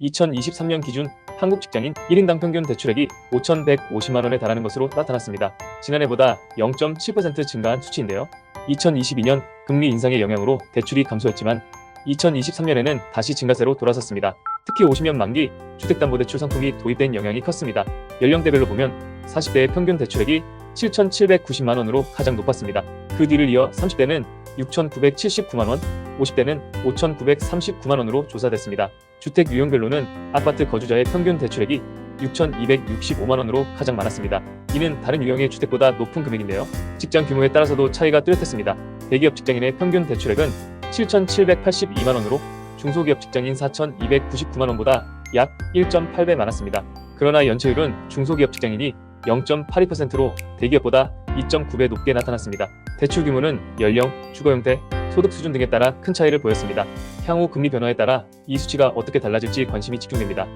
2023년 기준 한국 직장인 1인당 평균 대출액이 5,150만 원에 달하는 것으로 나타났습니다. 지난해보다 0.7% 증가한 수치인데요. 2022년 금리 인상의 영향으로 대출이 감소했지만 2023년에는 다시 증가세로 돌아섰습니다. 특히 50년 만기 주택담보대출 상품이 도입된 영향이 컸습니다. 연령대별로 보면 40대의 평균 대출액이 7,790만 원으로 가장 높았습니다. 그 뒤를 이어 30대는 6,979만 원, 50대는 5,939만 원으로 조사됐습니다. 주택 유형별로는 아파트 거주자의 평균 대출액이 6,265만 원으로 가장 많았습니다. 이는 다른 유형의 주택보다 높은 금액인데요. 직장 규모에 따라서도 차이가 뚜렷했습니다. 대기업 직장인의 평균 대출액은 7,782만 원으로 중소기업 직장인 4,299만 원보다 약 1.8배 많았습니다. 그러나 연체율은 중소기업 직장인이 0.82%로 대기업보다 2.9배 높게 나타났습니다. 대출 규모는 연령, 주거 형태, 소득 수준 등에 따라 큰 차이를 보였습니다. 향후 금리 변화에 따라 이 수치가 어떻게 달라질지 관심이 집중됩니다.